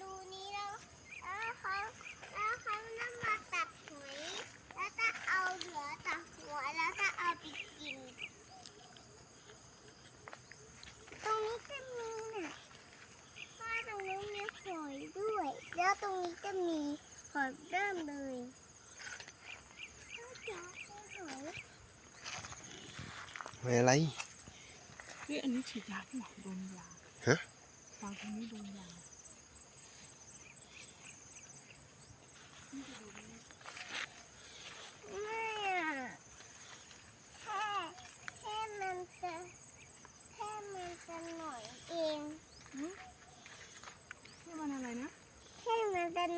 รูนี้แล้วแล้วเขาแล้วเขานำมาตัดหอยแล้วถ้าเอาเหลือตักหัวแล้วถ้าเอาไปกิน ตรงนี้จะมีนะพ่อตรงนี้มีหอยด้วย แล้วตรงนี้จะมีหอยเริ่มเลยอะไรเฮ้ยอันนี้ฉีดยาที่หลอดโดนยาฮะ ฟังตรงนี้โดนยา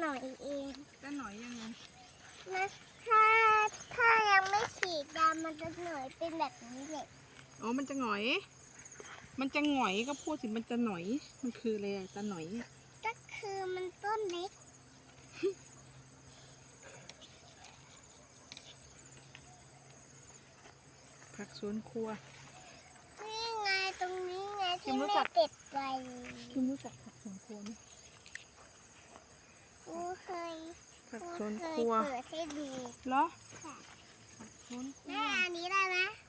หน่อยเองจะหน่อยยังไงนะถ้าถ้ายังไม่ฉีดยามันจะหน่อยเป็นแบบนี้เลยอ๋อมันจะหงอย มันจะหงอยก็พูดสิมันจะหน่อย มันคืออะไรอะจะหน่อยอะก็คือมันต้นเล็กผักสวนครัว นี่ไงตรงนี้ไงคิที่มรู้แม่จักติดไว้ คิมรู้จักผักสวนครัวไหม กูเคย ผัก กู สวนเคคยรัวเปิดให้ดูเหรอค่ะผักสวนครัว แม่อันนี้ได้ไหมได้